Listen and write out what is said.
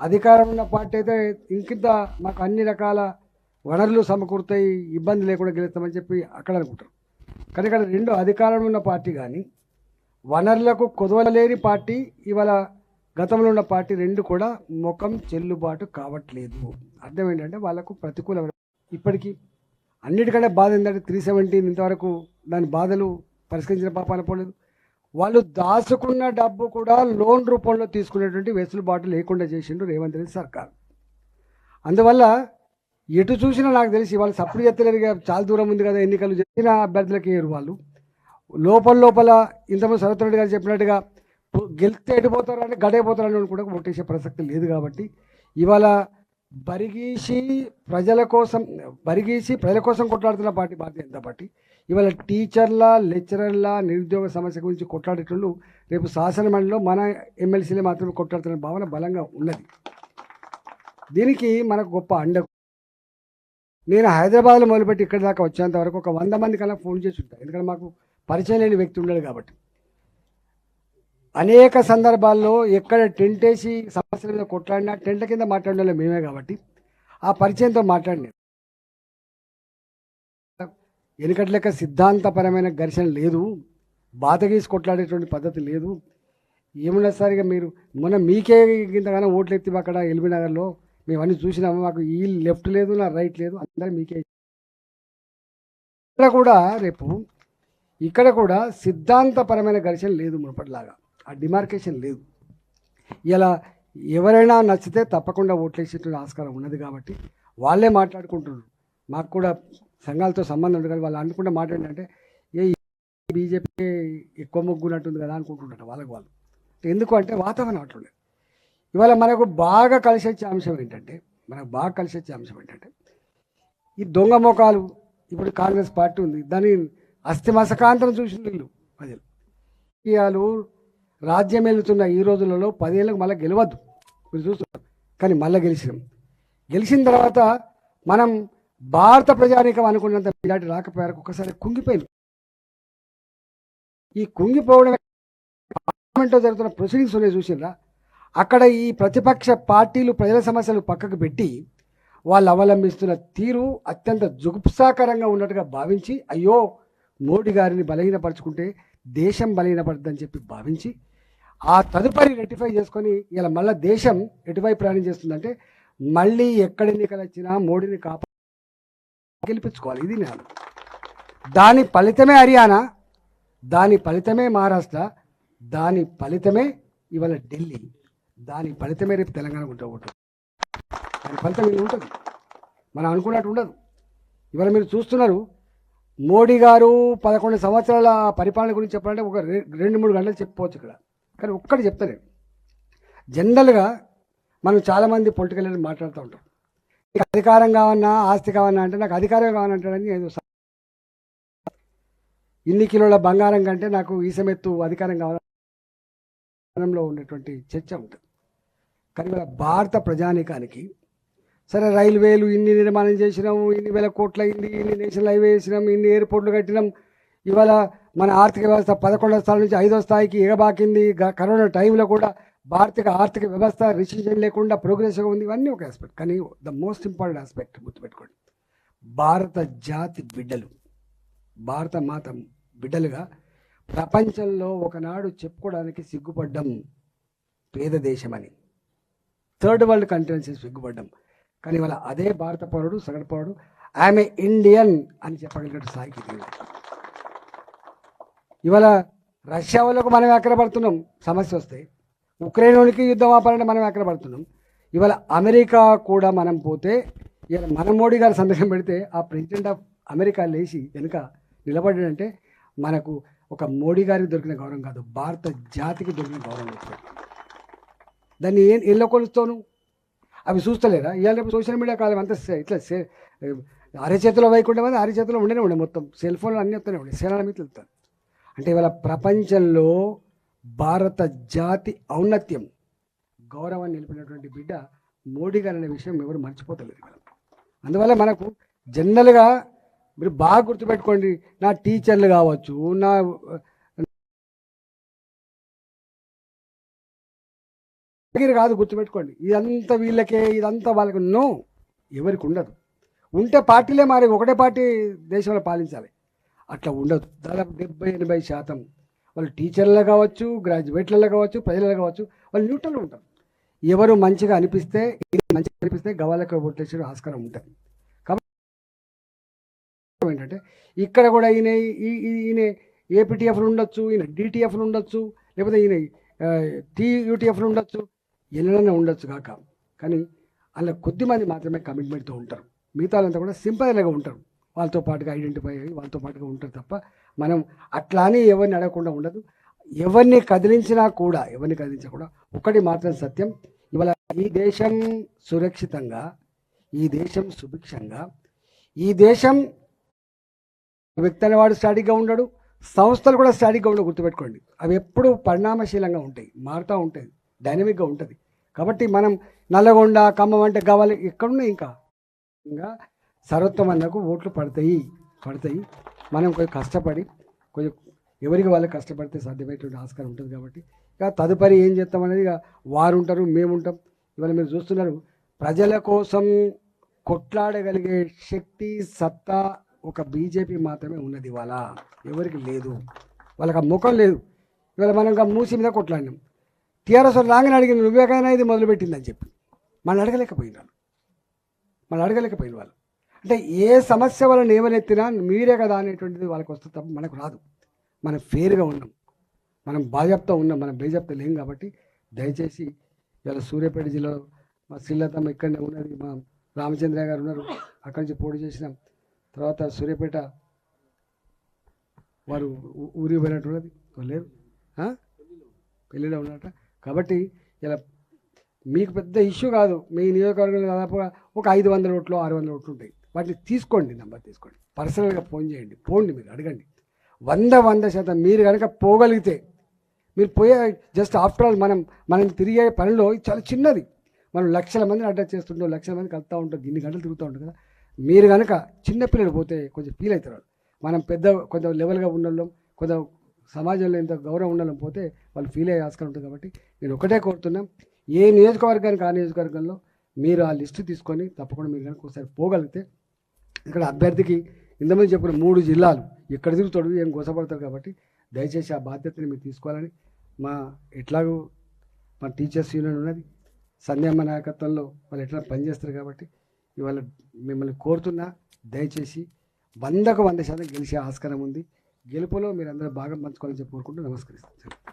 అధికారం ఉన్న పార్టీ అయితే ఇంకింత మాకు అన్ని రకాల వనరులు సమకూరుతాయి ఇబ్బంది లేకుండా గెలుస్తామని చెప్పి అక్కడ అనుకుంటారు. కానీ ఇక్కడ రెండు అధికారం ఉన్న పార్టీ కానీ వనరులకు కొదవలేని పార్టీ ఇవాళ గతంలో ఉన్న పార్టీ రెండు కూడా ముఖం చెల్లుబాటు కావట్లేదు. అర్థం ఏంటంటే వాళ్ళకు ప్రతికూల ఇప్పటికీ అన్నిటికంటే బాధ ఏంటంటే త్రీ సెవెంటీన్ ఇంతవరకు దాని బాధలు పరిష్కరించిన పాపాన పోలేదు. వాళ్ళు దాచుకున్న డబ్బు కూడా లోన్ రూపంలో తీసుకునేటువంటి వెసులుబాటు లేకుండా చేసిండు రేవంత్ రెడ్డి సర్కార్. అందువల్ల ఎటు చూసినా నాకు తెలిసి వాళ్ళు సప్పుడు ఎత్తలేరు చాలా దూరం ఉంది కదా ఎన్నికలు చెప్పిన అభ్యర్థులకు ఏరు వాళ్ళు. లోపల లోపల ఇంతమంది సరత్ రెడ్డి గారు చెప్పినట్టుగా గెలిస్తే ఎడిపోతారు గడైపోతారని కూడా ఓటేసే ప్రసక్తి లేదు కాబట్టి ఇవాళ బరిగీసి ప్రజల కోసం బరిగీసి ప్రజల కోసం కొట్లాడుతున్న పార్టీ భారతీయ జనతా పార్టీ. ఇవాళ టీచర్ల లెక్చరర్ల నిరుద్యోగ సమస్య గురించి కొట్లాడేటోళ్ళు రేపు శాసనమండలిలో మన ఎమ్మెల్సీలే మాత్రమే కొట్లాడుతున్న భావన బలంగా ఉన్నది. దీనికి మనకు గొప్ప అండ. నేను హైదరాబాద్లో మొదలుపెట్టి ఇక్కడ దాకా వచ్చేంత వరకు ఒక వంద మంది కన్నా ఫోన్ చేసి ఉంటాను ఎందుకంటే మాకు పరిచయం లేని వ్యక్తి ఉండడు కాబట్టి. అనేక సందర్భాల్లో ఎక్కడ టెంట్ వేసి సమస్యల మీద కొట్లాడినా టెంట్ల కింద మాట్లాడిన మేమే కాబట్టి ఆ పరిచయంతో మాట్లాడినా. వెనుకటి లెక్క సిద్ధాంతపరమైన ఘర్షణ లేదు. బాధగీసి కొట్లాడేటువంటి పద్ధతి లేదు. ఏమున్నా సరిగా మీరు మొన్న మీకే ఇంతగానో ఓట్లు ఎత్తి అక్కడ ఎల్బీనగర్లో మేము అన్నీ చూసినాము. మాకు ఈ లెఫ్ట్ లేదు నా రైట్ లేదు అందరూ మీకే. ఇక్కడ కూడా రేపు ఇక్కడ కూడా సిద్ధాంతపరమైన ఘర్షణ లేదు మునుపటిలాగా. ఆ డిమార్కేషన్ లేదు. ఇలా ఎవరైనా నచ్చితే తప్పకుండా ఓట్లేసేటువంటి ఆస్కారం ఉన్నది కాబట్టి వాళ్ళే మాట్లాడుకుంటున్నారు. మాకు కూడా సంఘాలతో సంబంధం ఉంది కానీ వాళ్ళు అనుకున్న మాట ఏంటంటే ఏ బీజేపీ ఎక్కువ మొగ్గునట్టుంది కదా అనుకుంటుంటారు వాళ్ళకి వాళ్ళు. ఎందుకు అంటే వాతావరణం అట్లుండే ఇవాళ మనకు బాగా కలిసి వచ్చే అంశం ఏంటంటే మనకు బాగా కలిసి వచ్చే అంశం ఏంటంటే ఈ దొంగ మొఖాలు ఇప్పుడు కాంగ్రెస్ పార్టీ ఉంది దాని అస్థి మసకాంతం చూసిన వీళ్ళు ప్రజలు. ఇవాళ రాజ్యం వెళ్తున్న ఈ రోజులలో పదేళ్ళకు మళ్ళీ గెలవద్దు. మీరు చూస్తున్నారు. కానీ మళ్ళీ గెలిచినాం. గెలిచిన తర్వాత మనం భారత ప్రజానీకం అనుకున్నంత మెజార్టీ రాకపోయారు. ఒక్కసారి కుంగిపోయింది. ఈ కుంగిపోవడం పార్లమెంట్లో జరుగుతున్న ప్రొసీడింగ్స్ ఉన్నాయి చూసిండ్రా అక్కడ ఈ ప్రతిపక్ష పార్టీలు ప్రజల సమస్యలు పక్కకు పెట్టి వాళ్ళు అవలంబిస్తున్న తీరు అత్యంత జుగుప్సాకరంగా ఉన్నట్టుగా భావించి అయ్యో మోడీ గారిని బలహీనపరచుకుంటే దేశం బలహీనపడుతుందని చెప్పి భావించి ఆ తదుపరి రెటిఫై చేసుకొని ఇలా మళ్ళీ దేశం ఎటువైపు ప్రయాణం చేస్తుందంటే మళ్ళీ ఎక్కడ ఎన్నికలు వచ్చినా మోడీని కాపా గెలిపించుకోవాలి. ఇది నేను. దాని ఫలితమే హర్యానా దాని ఫలితమే మహారాష్ట్ర దాని ఫలితమే ఇవాళ ఢిల్లీ. దాని ఫలితమే రేపు తెలంగాణ ఉంటా ఉంటుంది దాని ఫలితం ఇది ఉంటుంది. మనం అనుకున్నట్టు ఉండదు. ఇవాళ మీరు చూస్తున్నారు మోడీ గారు పదకొండు సంవత్సరాల పరిపాలన గురించి చెప్పాలంటే ఒక రెండు మూడు గంటలు చెప్పుకోవచ్చు ఇక్కడ. కానీ ఒక్కటి చెప్తాను జనరల్గా మనం చాలామంది పొలిటికల్ మాట్లాడుతూ ఉంటాం. నీకు అధికారం కావన్నా ఆస్తి కావన్నా అంటే నాకు అధికారం కావాలంటాడని ఏదో ఇన్ని కిలోల బంగారం కంటే నాకు ఈసమెత్తు అధికారం కావాలంలో ఉన్నటువంటి చర్చ ఉంటుంది. కానీ భారత ప్రజానీకానికి సరే రైల్వేలు ఇన్ని నిర్మాణం చేసినాము ఇన్ని వేల కోట్లు అయింది ఇన్ని నేషనల్ హైవే వేసినాం ఇన్ని ఎయిర్పోర్ట్లు కట్టినాం ఇవాళ మన ఆర్థిక వ్యవస్థ పదకొండవ స్థానం నుంచి ఐదో స్థాయికి ఎగబాకింది కరోనా టైంలో కూడా భారతీయ ఆర్థిక వ్యవస్థ రిసిషన్ లేకుండా ప్రోగ్రెస్గా ఉంది. ఇవన్నీ ఒక ఆస్పెక్ట్ కానీ ద మోస్ట్ ఇంపార్టెంట్ ఆస్పెక్ట్ గుర్తుపెట్టుకోండి. భారత జాతి బిడ్డలు భారత మాత బిడ్డలుగా ప్రపంచంలో ఒకనాడు చెప్పుకోవడానికి సిగ్గుపడ్డం పేద దేశమని. థర్డ్ వరల్డ్ కంట్రీస్ సిగ్గుపడ్డం. కానీ ఇవాళ అదే భారత పౌరుడు సగటు పౌరుడు ఆమె ఇండియన్ అని చెప్పగలిగే స్థాయికి ఇవాళ రష్యా వాళ్ళకు మనం ఎక్కడబడుతున్నాం సమస్య వస్తే ఉక్రెయిన్ యుద్ధం ఆపాలంటే మనం ఎక్కడబడుతున్నాం ఇవాళ అమెరికా కూడా మనం పోతే ఇవాళ మన మోడీ గారు సందేశం పెడితే ఆ ప్రెసిడెంట్ ఆఫ్ అమెరికా లేచి వెనుక నిలబడ్డాడంటే మనకు ఒక మోడీ గారికి దొరికిన గౌరవం కాదు భారత జాతికి దొరికిన గౌరవం దొరికింది దాన్ని ఏం ఎల్లో కొలుస్తాను అవి చూస్తలేరా? ఇవాళ రేపు సోషల్ మీడియా కాలం అంతా సే- ఇట్లా సే అరచేతిలో వైకుండే మంది అరచేతిలో ఉండనే ఉండే మొత్తం. సెల్ ఫోన్లు అన్నీ వస్తూనే ఉండే సేనాల మీద వెళ్తాను అంటే ఇవాళ ప్రపంచంలో భారత జాతి ఔన్నత్యం. గౌరవాన్ని నిలిపినటువంటి బిడ్డ మోడీ గారు అనే విషయం ఎవరు మర్చిపోతలేదు అందువల్ల మనకు జనరల్గా మీరు బాగా గుర్తుపెట్టుకోండి నా టీచర్లు కావచ్చు నా దగ్గర కాదు గుర్తుపెట్టుకోండి. ఇదంతా వీళ్ళకే ఇదంతా వాళ్ళకి నో ఎవరికి ఉండదు. ఉంటే పార్టీలే మారి ఒకటే పార్టీ దేశంలో పాలించాలి. అట్లా ఉండదు. దాదాపు డెబ్బై ఎనభై శాతం వాళ్ళు టీచర్లు కావచ్చు గ్రాడ్యుయేట్లలో కావచ్చు ప్రజలలో కావచ్చు వాళ్ళు న్యూట్రల్ ఉంటారు. ఎవరు మంచిగా అనిపిస్తే మంచిగా అనిపిస్తే గవాలకు ఓట్లేసే ఆస్కారం ఉంటుంది. కాబట్టి ఏంటంటే ఇక్కడ కూడా ఈయన ఈ- ఈయన ఏపీటీఎఫ్లు ఉండొచ్చు ఈయన డిటిఎఫ్లు ఉండొచ్చు లేకపోతే ఈయన టీయూటీఎఫ్లు ఉండొచ్చు ఎన్నైనా ఉండొచ్చు కాక. కానీ అలా కొద్ది మంది మాత్రమే కమిట్మెంట్తో ఉంటారు. మిగతా వాళ్ళంతా కూడా సింపల్గా ఉంటారు. వాళ్ళతో పాటుగా ఐడెంటిఫై అయ్యి వాళ్ళతో పాటుగా ఉంటారు తప్ప మనం అట్లానే ఎవరిని అడగకుండా ఉండదు. ఎవరిని కదిలించినా కూడా ఎవరిని కదిలించినా కూడా ఒకటి మాత్రం సత్యం. ఇవాళ ఈ దేశం సురక్షితంగా ఈ దేశం సుభిక్షంగా ఈ దేశం వ్యక్తి అనేవాడు స్టాటిక్గా ఉండడు సంస్థలు కూడా స్టాటిక్గా ఉండవు గుర్తుపెట్టుకోండి. అవి ఎప్పుడు పరిణామశీలంగా ఉంటాయి మారుతూ ఉంటాయి డైనమిక్గా ఉంటుంది. కాబట్టి మనం నల్లగొండ ఖమ్మం అంటే కావాలి ఎక్కడున్నాయి ఇంకా ఇంకా. సర్వత్వమన్నకు ఓట్లు పడతాయి పడతాయి. మనం కొంచెం కష్టపడి కొంచెం ఎవరికి వాళ్ళు కష్టపడితే సాధ్యమయ్యేటువంటి ఆస్కారం ఉంటుంది కాబట్టి. ఇక తదుపరి ఏం చేస్తాం అనేది ఇక వారు ఉంటారు మేము ఉంటాం. ఇవాళ మీరు చూస్తున్నారు ప్రజల కోసం కొట్లాడగలిగే శక్తి సత్తా ఒక బీజేపీ మాత్రమే ఉన్నది ఇవాళ. ఎవరికి లేదు. వాళ్ళకి ఆ ముఖం లేదు. ఇవాళ మనం ఇంకా మూసి మీద కొట్లాడినాం. టీఆర్ఎస్ వాళ్ళు రాగానే అడిగింది నువ్వేకైనా ఇది మొదలుపెట్టిందని చెప్పి. మనం అడగలేకపోయినారు. మనం అడగలేకపోయిన వాళ్ళు. అంటే ఏ సమస్య వల్ల ఏమనెత్తినా మీరే కదా అనేటువంటిది వాళ్ళకి వస్తే తప్ప మనకు రాదు. మనం ఫేర్గా ఉన్నాం. మనం బాజప్తా ఉన్నాం. మనం బేజప్తా లేం కాబట్టి దయచేసి ఇలా సూర్యాపేట జిల్లాలో మా శ్రీలతమ్మ ఇక్కడనే ఉన్నది. మా రామచంద్ర గారు ఉన్నారు. అక్కడి నుంచి పోటీ చేసినాం. తర్వాత సూర్యాపేట వారు ఊరికి పోయినట్టు ఉన్నది. లేరు పెళ్ళిలో ఉన్నట. కాబట్టి ఇలా మీకు పెద్ద ఇష్యూ కాదు. మీ నియోజకవర్గంలో దాదాపుగా ఒక ఐదు వందల ఓట్లు ఆరు వందల ఓట్లు ఉంటాయి. వాటిని తీసుకోండి నెంబర్ తీసుకోండి. పర్సనల్గా ఫోన్ చేయండి పోండి మీరు అడగండి. వంద వంద శాతం మీరు కనుక పోగలిగితే మీరు పోయే జస్ట్ ఆఫ్టర్ ఆల్ మనం మనం తిరిగే పనిలో చాలా చిన్నది. మనం లక్షల మందిని అడ్రస్ చేస్తుంటాం లక్షల మంది కలుతూ ఉంటాం ఇన్ని గంటలు తిరుగుతూ ఉంటాం కదా. మీరు కనుక చిన్నపిల్లలు పోతే కొంచెం ఫీల్ అవుతారు మనం పెద్ద కొంత లెవెల్గా ఉండడం కొంత సమాజంలో ఇంత గౌరవం ఉండాలని పోతే వాళ్ళు ఫీల్ అయ్యే ఆస్కారం ఉంటుంది కాబట్టి నేను ఒకటే కోరుతున్నాం. ఏ నియోజకవర్గానికి ఆ నియోజకవర్గంలో మీరు ఆ లిస్టు తీసుకొని తప్పకుండా మీరు కనుక ఒకసారి పోగలిగితే ఇక్కడ అభ్యర్థికి ఇంతమంది చెప్పిన మూడు జిల్లాలు ఎక్కడ తిరుగుతాడు ఏం గోసపడతాడు కాబట్టి దయచేసి ఆ బాధ్యతని మీరు తీసుకోవాలని మా ఎట్లాగూ మా టీచర్స్ యూనియన్ ఉన్నది. సంధ్యమ్మ నాయకత్వంలో వాళ్ళు ఎట్లా పనిచేస్తారు కాబట్టి ఇవాళ మిమ్మల్ని కోరుతున్నా దయచేసి వందకు వంద శాతం గెలిచే ఆస్కారం ఉంది. గెలుపులో మీరు అందరూ భాగం పంచుకోవాలని చెప్పి కోరుకుంటూ నమస్కరిస్తాను